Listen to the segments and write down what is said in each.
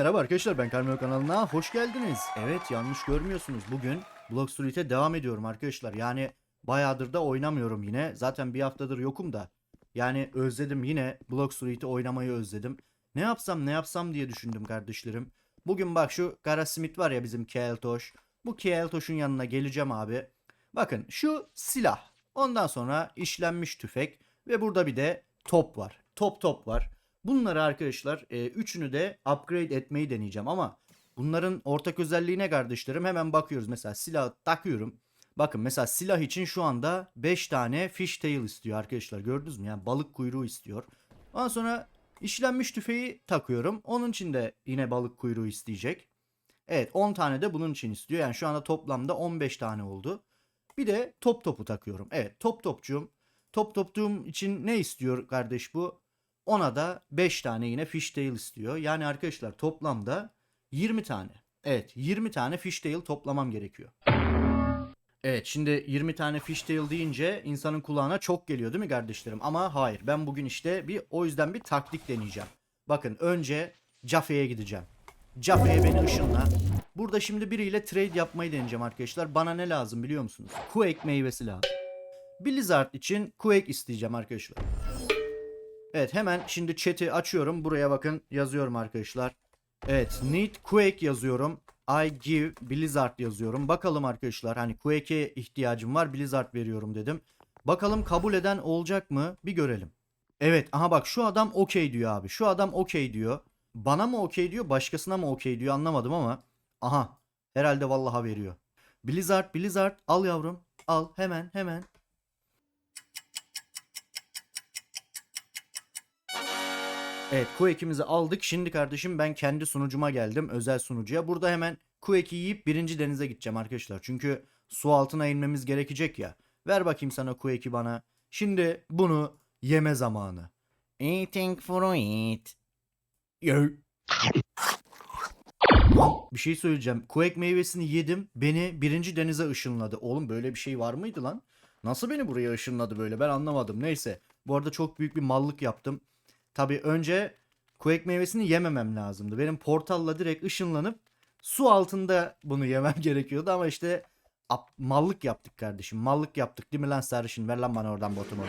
merhaba arkadaşlar ben Carmelo kanalına hoş geldiniz. Evet yanlış görmüyorsunuz. Bugün Block Street'e devam ediyorum arkadaşlar. Yani bayağıdır da oynamıyorum yine. Zaten bir haftadır yokum da. Yani özledim yine Block Street'i oynamayı özledim. Ne yapsam ne yapsam diye düşündüm kardeşlerim. Bugün bak şu Kara Smith var ya bizim Keltoş. Bu Keltoş'un yanına geleceğim abi. Bakın şu silah. Ondan sonra işlenmiş tüfek. Ve burada bir de top var. Top top var. Bunları arkadaşlar e, üçünü de upgrade etmeyi deneyeceğim ama bunların ortak özelliği ne kardeşlerim? Hemen bakıyoruz. Mesela silahı takıyorum. Bakın mesela silah için şu anda 5 tane fishtail istiyor arkadaşlar. Gördünüz mü? Yani balık kuyruğu istiyor. Ondan sonra işlenmiş tüfeği takıyorum. Onun için de yine balık kuyruğu isteyecek. Evet 10 tane de bunun için istiyor. Yani şu anda toplamda 15 tane oldu. Bir de top topu takıyorum. Evet top topçum. Top topçum için ne istiyor kardeş bu? Ona da 5 tane yine fishtail istiyor. Yani arkadaşlar toplamda 20 tane. Evet 20 tane fishtail toplamam gerekiyor. Evet şimdi 20 tane fishtail deyince insanın kulağına çok geliyor değil mi kardeşlerim? Ama hayır ben bugün işte bir o yüzden bir taktik deneyeceğim. Bakın önce Cafe'ye gideceğim. Cafe'ye beni ışınla. Burada şimdi biriyle trade yapmayı deneyeceğim arkadaşlar. Bana ne lazım biliyor musunuz? Quake meyvesi lazım. Blizzard için Quake isteyeceğim arkadaşlar. Evet hemen şimdi chat'i açıyorum. Buraya bakın yazıyorum arkadaşlar. Evet need Quake yazıyorum. I give Blizzard yazıyorum. Bakalım arkadaşlar hani Quake'e ihtiyacım var Blizzard veriyorum dedim. Bakalım kabul eden olacak mı? Bir görelim. Evet aha bak şu adam okey diyor abi. Şu adam okey diyor. Bana mı okey diyor başkasına mı okey diyor anlamadım ama. Aha herhalde vallaha veriyor. Blizzard Blizzard al yavrum. Al hemen hemen. Evet Quake'imizi aldık. Şimdi kardeşim ben kendi sunucuma geldim. Özel sunucuya. Burada hemen Quake'i yiyip birinci denize gideceğim arkadaşlar. Çünkü su altına inmemiz gerekecek ya. Ver bakayım sana Quake'i bana. Şimdi bunu yeme zamanı. Eating fruit. Yo. Lan bir şey söyleyeceğim. Quake meyvesini yedim. Beni birinci denize ışınladı. Oğlum böyle bir şey var mıydı lan? Nasıl beni buraya ışınladı böyle ben anlamadım. Neyse. Bu arada çok büyük bir mallık yaptım. Tabi önce Quake meyvesini yememem lazımdı. Benim portalla direkt ışınlanıp su altında bunu yemem gerekiyordu ama işte mallık yaptık kardeşim. Mallık yaptık değil mi lan sarışın? Ver lan bana oradan botumu.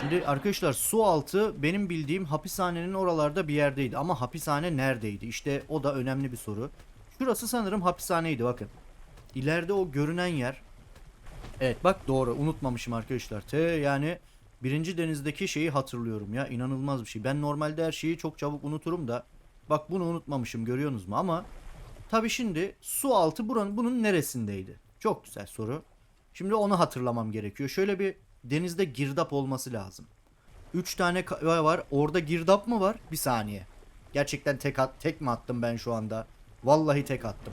Şimdi arkadaşlar su altı benim bildiğim hapishanenin oralarda bir yerdeydi. Ama hapishane neredeydi? İşte o da önemli bir soru. Şurası sanırım hapishaneydi bakın. İleride o görünen yer. Evet bak doğru unutmamışım arkadaşlar. T yani birinci denizdeki şeyi hatırlıyorum ya inanılmaz bir şey. Ben normalde her şeyi çok çabuk unuturum da bak bunu unutmamışım görüyorsunuz mu ama tabi şimdi su altı buranın bunun neresindeydi? Çok güzel soru. Şimdi onu hatırlamam gerekiyor. Şöyle bir denizde girdap olması lazım. 3 tane kaya var. Orada girdap mı var? Bir saniye. Gerçekten tek at tek mi attım ben şu anda? Vallahi tek attım.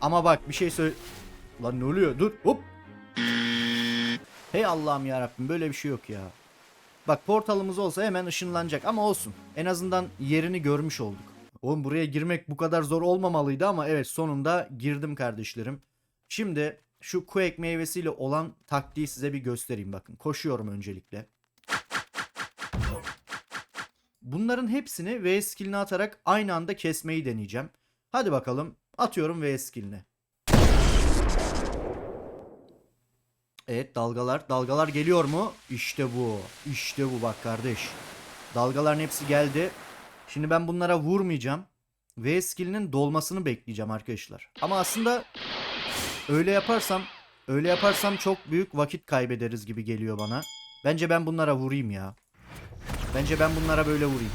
Ama bak bir şey söyle. Lan ne oluyor? Dur. Hop. Hey Allah'ım ya Rabbim böyle bir şey yok ya. Bak portalımız olsa hemen ışınlanacak ama olsun. En azından yerini görmüş olduk. Oğlum buraya girmek bu kadar zor olmamalıydı ama evet sonunda girdim kardeşlerim. Şimdi şu Quake meyvesiyle olan taktiği size bir göstereyim bakın. Koşuyorum öncelikle. Bunların hepsini V skillini atarak aynı anda kesmeyi deneyeceğim. Hadi bakalım. Atıyorum V skillini. Evet dalgalar. Dalgalar geliyor mu? İşte bu. İşte bu bak kardeş. Dalgaların hepsi geldi. Şimdi ben bunlara vurmayacağım. V skillinin dolmasını bekleyeceğim arkadaşlar. Ama aslında öyle yaparsam öyle yaparsam çok büyük vakit kaybederiz gibi geliyor bana. Bence ben bunlara vurayım ya. Bence ben bunlara böyle vurayım.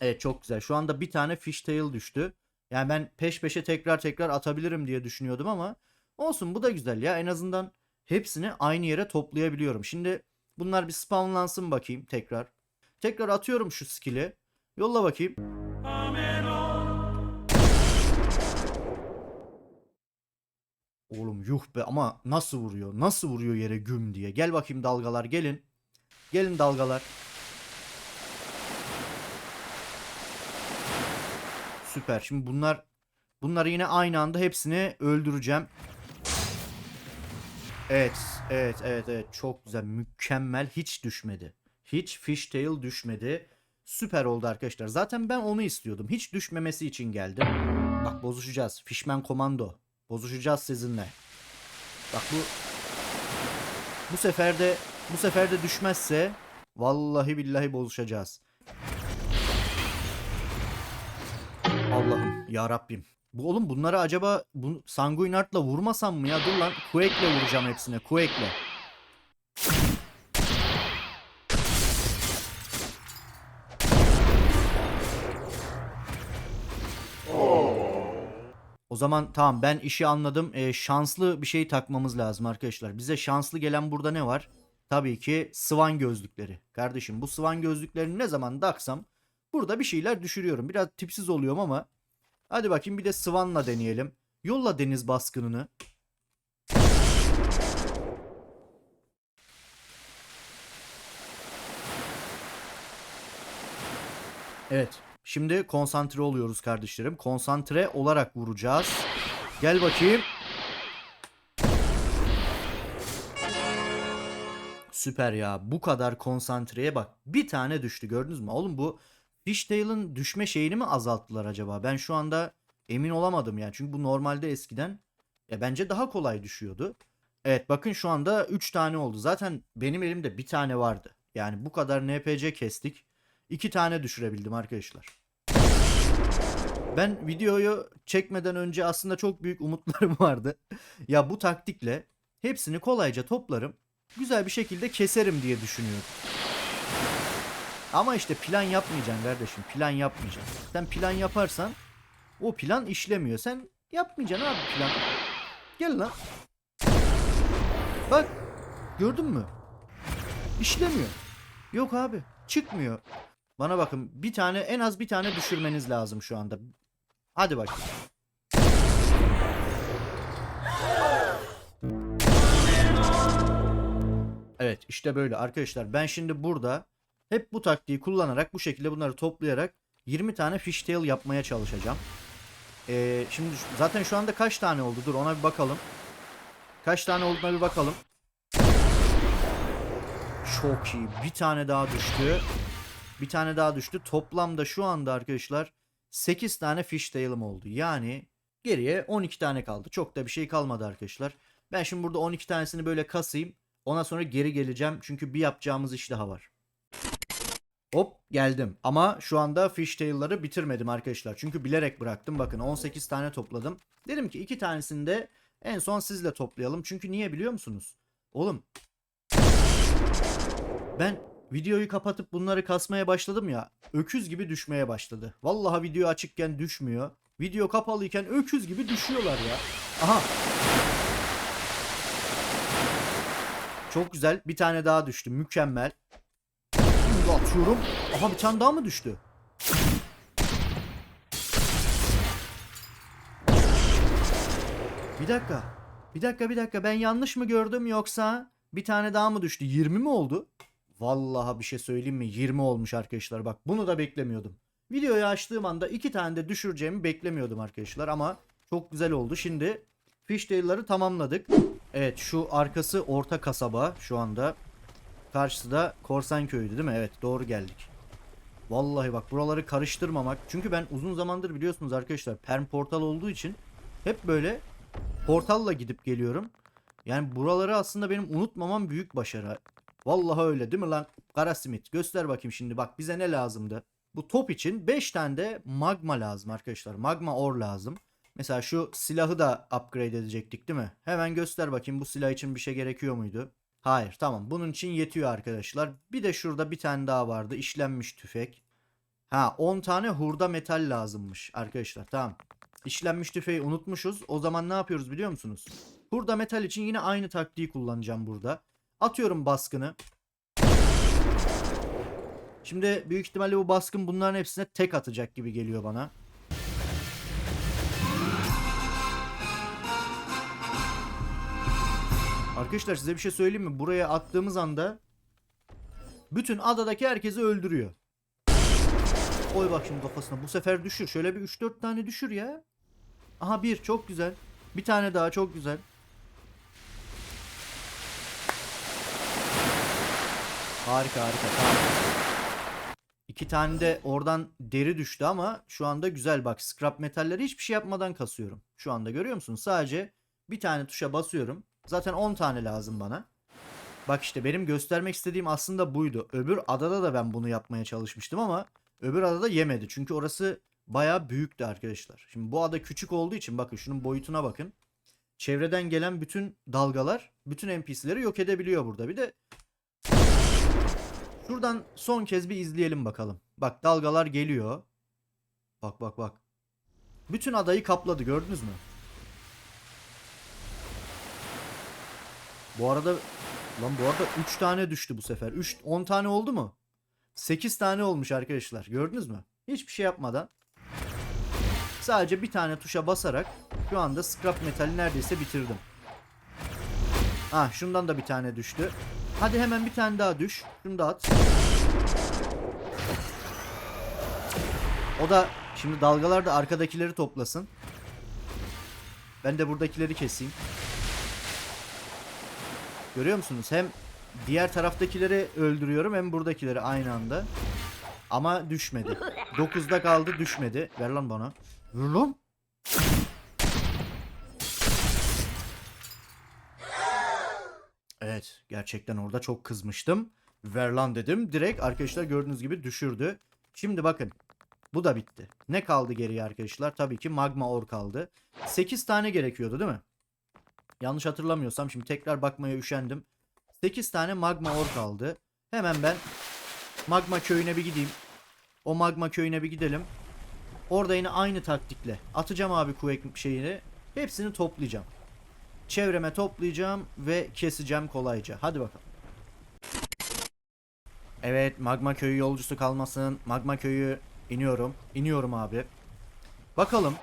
Evet çok güzel. Şu anda bir tane fishtail düştü. Yani ben peş peşe tekrar tekrar atabilirim diye düşünüyordum ama olsun bu da güzel ya. En azından hepsini aynı yere toplayabiliyorum. Şimdi bunlar bir spawnlansın bakayım tekrar. Tekrar atıyorum şu skill'i. Yolla bakayım. Oğlum yuh be ama nasıl vuruyor? Nasıl vuruyor yere güm diye. Gel bakayım dalgalar gelin. Gelin dalgalar. Süper. Şimdi bunlar bunları yine aynı anda hepsini öldüreceğim. Evet, evet, evet, evet. Çok güzel, mükemmel. Hiç düşmedi. Hiç fishtail düşmedi. Süper oldu arkadaşlar. Zaten ben onu istiyordum. Hiç düşmemesi için geldim. Bak bozuşacağız. Fishman komando. Bozuşacağız sizinle. Bak bu bu sefer de bu sefer de düşmezse vallahi billahi bozuşacağız. Allah'ım ya Rabbim. Bu oğlum bunları acaba bu Sanguinart'la vurmasam mı ya? Dur lan Quake'le vuracağım hepsine. Quake'le. O zaman tamam ben işi anladım. Ee, şanslı bir şey takmamız lazım arkadaşlar. Bize şanslı gelen burada ne var? Tabii ki Swan gözlükleri. Kardeşim bu Swan gözlüklerini ne zaman taksam burada bir şeyler düşürüyorum. Biraz tipsiz oluyorum ama hadi bakayım bir de Swan'la deneyelim. Yolla deniz baskınını. Evet. Şimdi konsantre oluyoruz kardeşlerim. Konsantre olarak vuracağız. Gel bakayım. Süper ya. Bu kadar konsantreye bak. Bir tane düştü gördünüz mü? Oğlum bu Fishtail'ın düşme şeyini mi azalttılar acaba? Ben şu anda emin olamadım yani. Çünkü bu normalde eskiden ya bence daha kolay düşüyordu. Evet bakın şu anda 3 tane oldu. Zaten benim elimde bir tane vardı. Yani bu kadar NPC kestik. 2 tane düşürebildim arkadaşlar. Ben videoyu çekmeden önce aslında çok büyük umutlarım vardı. ya bu taktikle hepsini kolayca toplarım. Güzel bir şekilde keserim diye düşünüyorum. Ama işte plan yapmayacaksın kardeşim. Plan yapmayacaksın. Sen plan yaparsan o plan işlemiyor. Sen yapmayacaksın abi plan. Gel lan. Bak. Gördün mü? İşlemiyor. Yok abi. Çıkmıyor. Bana bakın bir tane en az bir tane düşürmeniz lazım şu anda. Hadi bakayım. Evet işte böyle arkadaşlar. Ben şimdi burada hep bu taktiği kullanarak bu şekilde bunları toplayarak 20 tane fishtail yapmaya çalışacağım. Ee, şimdi zaten şu anda kaç tane oldu? Dur ona bir bakalım. Kaç tane olduğuna bir bakalım. Çok iyi. Bir tane daha düştü. Bir tane daha düştü. Toplamda şu anda arkadaşlar 8 tane fishtail'ım oldu. Yani geriye 12 tane kaldı. Çok da bir şey kalmadı arkadaşlar. Ben şimdi burada 12 tanesini böyle kasayım. Ondan sonra geri geleceğim. Çünkü bir yapacağımız iş daha var. Hop geldim. Ama şu anda fishtail'ları bitirmedim arkadaşlar. Çünkü bilerek bıraktım. Bakın 18 tane topladım. Dedim ki iki tanesini de en son sizle toplayalım. Çünkü niye biliyor musunuz? Oğlum ben videoyu kapatıp bunları kasmaya başladım ya. Öküz gibi düşmeye başladı. Vallahi video açıkken düşmüyor. Video kapalıyken öküz gibi düşüyorlar ya. Aha. Çok güzel. Bir tane daha düştü. Mükemmel. Şimdi atıyorum. Aha bir tane daha mı düştü? Bir dakika. Bir dakika bir dakika ben yanlış mı gördüm yoksa bir tane daha mı düştü? 20 mi oldu? Vallahi bir şey söyleyeyim mi? 20 olmuş arkadaşlar. Bak bunu da beklemiyordum. Videoyu açtığım anda iki tane de düşüreceğimi beklemiyordum arkadaşlar ama çok güzel oldu. Şimdi fishtail'ları tamamladık. Evet şu arkası orta kasaba şu anda. Karşısı da Korsan Köyü'ydü değil mi? Evet doğru geldik. Vallahi bak buraları karıştırmamak. Çünkü ben uzun zamandır biliyorsunuz arkadaşlar perm portal olduğu için hep böyle portalla gidip geliyorum. Yani buraları aslında benim unutmamam büyük başarı. Vallahi öyle değil mi lan? Kara simit. Göster bakayım şimdi. Bak bize ne lazımdı? Bu top için 5 tane de magma lazım arkadaşlar. Magma or lazım. Mesela şu silahı da upgrade edecektik değil mi? Hemen göster bakayım bu silah için bir şey gerekiyor muydu? Hayır tamam bunun için yetiyor arkadaşlar. Bir de şurada bir tane daha vardı. İşlenmiş tüfek. Ha 10 tane hurda metal lazımmış arkadaşlar tamam. İşlenmiş tüfeği unutmuşuz. O zaman ne yapıyoruz biliyor musunuz? Hurda metal için yine aynı taktiği kullanacağım burada. Atıyorum baskını. Şimdi büyük ihtimalle bu baskın bunların hepsine tek atacak gibi geliyor bana. Arkadaşlar size bir şey söyleyeyim mi? Buraya attığımız anda bütün adadaki herkesi öldürüyor. Oy bak şimdi kafasına. Bu sefer düşür. Şöyle bir 3-4 tane düşür ya. Aha bir çok güzel. Bir tane daha çok güzel. Harika harika tamam. İki tane de oradan deri düştü ama şu anda güzel bak. Scrap metalleri hiçbir şey yapmadan kasıyorum. Şu anda görüyor musun? Sadece bir tane tuşa basıyorum. Zaten 10 tane lazım bana. Bak işte benim göstermek istediğim aslında buydu. Öbür adada da ben bunu yapmaya çalışmıştım ama öbür adada yemedi. Çünkü orası bayağı büyüktü arkadaşlar. Şimdi bu ada küçük olduğu için bakın şunun boyutuna bakın. Çevreden gelen bütün dalgalar bütün NPC'leri yok edebiliyor burada. Bir de şuradan son kez bir izleyelim bakalım. Bak dalgalar geliyor. Bak bak bak. Bütün adayı kapladı gördünüz mü? Bu arada lan bu arada 3 tane düştü bu sefer. 3 10 tane oldu mu? 8 tane olmuş arkadaşlar. Gördünüz mü? Hiçbir şey yapmadan sadece bir tane tuşa basarak şu anda scrap metali neredeyse bitirdim. Ah şundan da bir tane düştü. Hadi hemen bir tane daha düş. Şunu da at. O da şimdi dalgalar da arkadakileri toplasın. Ben de buradakileri keseyim. Görüyor musunuz? Hem diğer taraftakileri öldürüyorum hem buradakileri aynı anda. Ama düşmedi. 9'da kaldı düşmedi. Ver lan bana. Ver lan. Evet gerçekten orada çok kızmıştım. Ver lan dedim. Direkt arkadaşlar gördüğünüz gibi düşürdü. Şimdi bakın. Bu da bitti. Ne kaldı geriye arkadaşlar? Tabii ki magma ore kaldı. 8 tane gerekiyordu değil mi? Yanlış hatırlamıyorsam şimdi tekrar bakmaya üşendim. 8 tane magma ore kaldı. Hemen ben magma köyüne bir gideyim. O magma köyüne bir gidelim. Orada yine aynı taktikle atacağım abi kuvvet şeyini. Hepsini toplayacağım. Çevreme toplayacağım ve keseceğim kolayca. Hadi bakalım. Evet magma köyü yolcusu kalmasın. Magma köyü iniyorum. İniyorum abi. Bakalım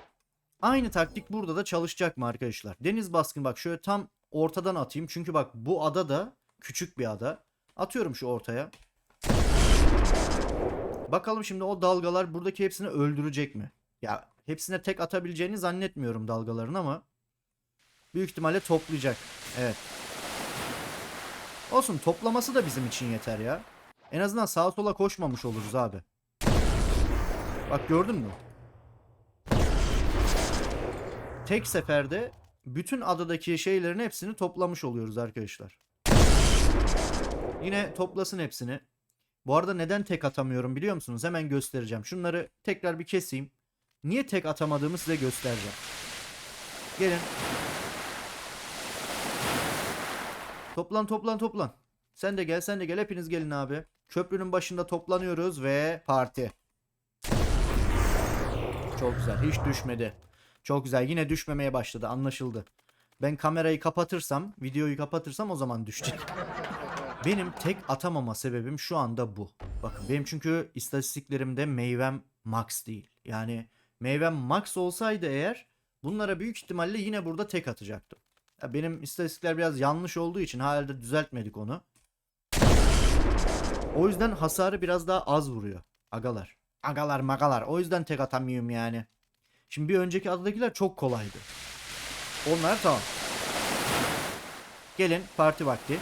Aynı taktik burada da çalışacak mı arkadaşlar? Deniz baskın bak şöyle tam ortadan atayım. Çünkü bak bu ada da küçük bir ada. Atıyorum şu ortaya. Bakalım şimdi o dalgalar buradaki hepsini öldürecek mi? Ya hepsine tek atabileceğini zannetmiyorum dalgaların ama büyük ihtimalle toplayacak. Evet. Olsun toplaması da bizim için yeter ya. En azından sağa sola koşmamış oluruz abi. Bak gördün mü? Tek seferde bütün adadaki şeylerin hepsini toplamış oluyoruz arkadaşlar. Yine toplasın hepsini. Bu arada neden tek atamıyorum biliyor musunuz? Hemen göstereceğim. Şunları tekrar bir keseyim. Niye tek atamadığımı size göstereceğim. Gelin. Toplan toplan toplan. Sen de gel sen de gel hepiniz gelin abi. Köprünün başında toplanıyoruz ve parti. Çok güzel hiç düşmedi. Çok güzel. Yine düşmemeye başladı. Anlaşıldı. Ben kamerayı kapatırsam, videoyu kapatırsam o zaman düşecek. Benim tek atamama sebebim şu anda bu. Bakın benim çünkü istatistiklerimde meyvem max değil. Yani meyvem max olsaydı eğer bunlara büyük ihtimalle yine burada tek atacaktım. Ya benim istatistikler biraz yanlış olduğu için hala düzeltmedik onu. O yüzden hasarı biraz daha az vuruyor. Agalar. Agalar magalar. O yüzden tek atamıyorum yani. Şimdi bir önceki adadakiler çok kolaydı. Onlar tamam. Gelin parti vakti.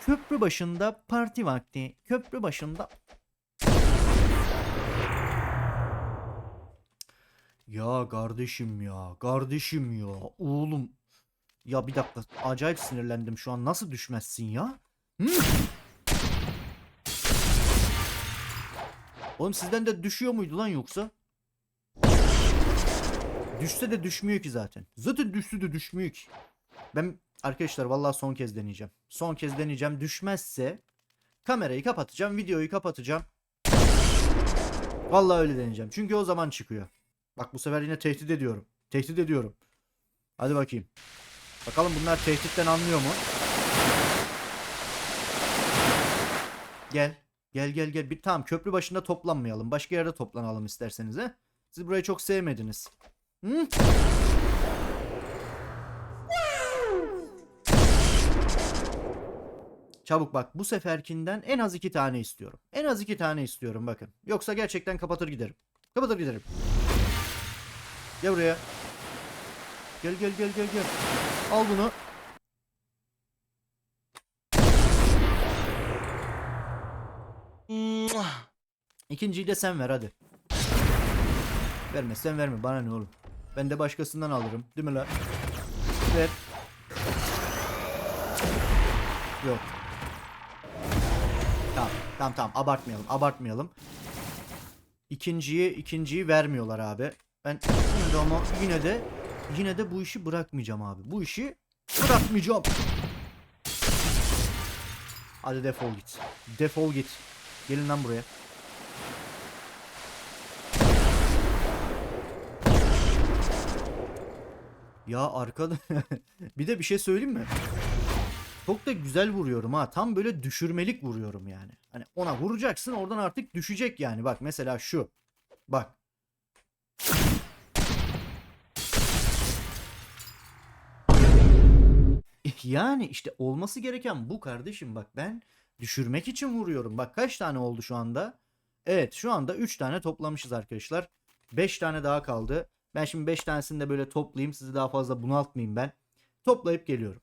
Köprü başında parti vakti. Köprü başında. Ya kardeşim ya. Kardeşim ya. Oğlum. Ya bir dakika. Acayip sinirlendim şu an. Nasıl düşmezsin ya? Hı? Oğlum sizden de düşüyor muydu lan yoksa? Düşse de düşmüyor ki zaten. Zaten düştü de düşmüyor ki. Ben arkadaşlar vallahi son kez deneyeceğim. Son kez deneyeceğim. Düşmezse kamerayı kapatacağım. Videoyu kapatacağım. Vallahi öyle deneyeceğim. Çünkü o zaman çıkıyor. Bak bu sefer yine tehdit ediyorum. Tehdit ediyorum. Hadi bakayım. Bakalım bunlar tehditten anlıyor mu? Gel. Gel gel gel. Bir tamam köprü başında toplanmayalım. Başka yerde toplanalım isterseniz he. Siz burayı çok sevmediniz. Hı? Çabuk bak bu seferkinden en az iki tane istiyorum. En az iki tane istiyorum bakın. Yoksa gerçekten kapatır giderim. Kapatır giderim. Gel buraya. Gel gel gel gel gel. Al bunu. İkinciyi de sen ver hadi. Vermezsen verme bana ne oğlum. Ben de başkasından alırım. Değil mi lan? Ver. Yok. Tamam tamam tamam abartmayalım abartmayalım. İkinciyi ikinciyi vermiyorlar abi. Ben yine de ama yine de yine de bu işi bırakmayacağım abi. Bu işi bırakmayacağım. Hadi defol git. Defol git. Gelin lan buraya. Ya arkada bir de bir şey söyleyeyim mi? Çok da güzel vuruyorum ha. Tam böyle düşürmelik vuruyorum yani. Hani ona vuracaksın oradan artık düşecek yani. Bak mesela şu. Bak. Yani işte olması gereken bu kardeşim. Bak ben düşürmek için vuruyorum. Bak kaç tane oldu şu anda? Evet şu anda 3 tane toplamışız arkadaşlar. 5 tane daha kaldı. Ben şimdi 5 tanesini de böyle toplayayım. Sizi daha fazla bunaltmayayım ben. Toplayıp geliyorum.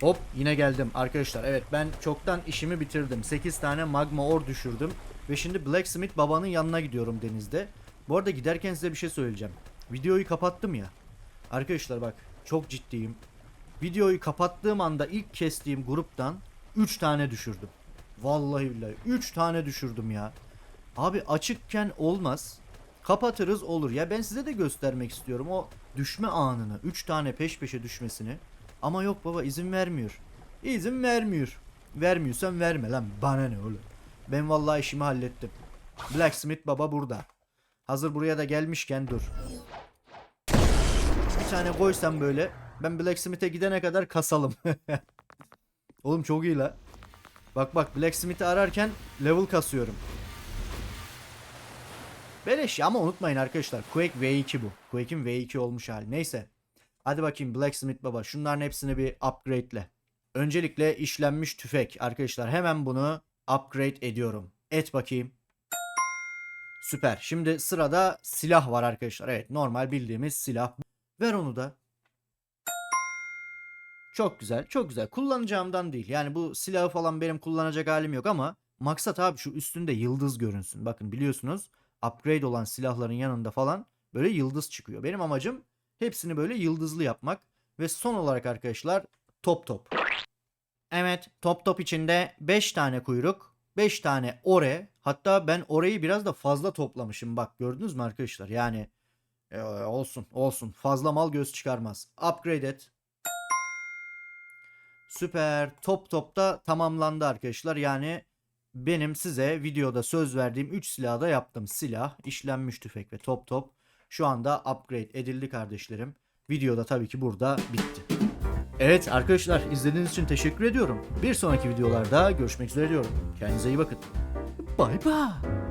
Hop yine geldim arkadaşlar. Evet ben çoktan işimi bitirdim. 8 tane magma ore düşürdüm. Ve şimdi Blacksmith babanın yanına gidiyorum denizde. Bu arada giderken size bir şey söyleyeceğim. Videoyu kapattım ya. Arkadaşlar bak çok ciddiyim. Videoyu kapattığım anda ilk kestiğim gruptan 3 tane düşürdüm. Vallahi billahi 3 tane düşürdüm ya. Abi açıkken olmaz. Kapatırız olur. Ya ben size de göstermek istiyorum o düşme anını. 3 tane peş peşe düşmesini. Ama yok baba izin vermiyor. İzin vermiyor. Vermiyorsan verme lan bana ne oğlum. Ben vallahi işimi hallettim. Blacksmith baba burada. Hazır buraya da gelmişken dur. Bir tane koysam böyle. Ben Blacksmith'e gidene kadar kasalım. Oğlum çok iyi la. Bak bak Blacksmith'i ararken level kasıyorum. Beleş ya ama unutmayın arkadaşlar. Quake V2 bu. Quake'in V2 olmuş hali. Neyse. Hadi bakayım Blacksmith baba. Şunların hepsini bir upgrade'le. Öncelikle işlenmiş tüfek. Arkadaşlar hemen bunu upgrade ediyorum. Et bakayım. Süper. Şimdi sırada silah var arkadaşlar. Evet normal bildiğimiz silah. Ver onu da. Çok güzel, çok güzel. Kullanacağımdan değil. Yani bu silahı falan benim kullanacak halim yok ama maksat abi şu üstünde yıldız görünsün. Bakın biliyorsunuz upgrade olan silahların yanında falan böyle yıldız çıkıyor. Benim amacım hepsini böyle yıldızlı yapmak ve son olarak arkadaşlar top top. Evet, top top içinde 5 tane kuyruk, 5 tane ore. Hatta ben oreyi biraz da fazla toplamışım. Bak gördünüz mü arkadaşlar? Yani e, olsun, olsun. Fazla mal göz çıkarmaz. Upgrade et. Süper. Top top da tamamlandı arkadaşlar. Yani benim size videoda söz verdiğim 3 silahı da yaptım. Silah, işlenmiş tüfek ve top top. Şu anda upgrade edildi kardeşlerim. Videoda tabii ki burada bitti. Evet arkadaşlar izlediğiniz için teşekkür ediyorum. Bir sonraki videolarda görüşmek üzere diyorum. Kendinize iyi bakın. Bay bay.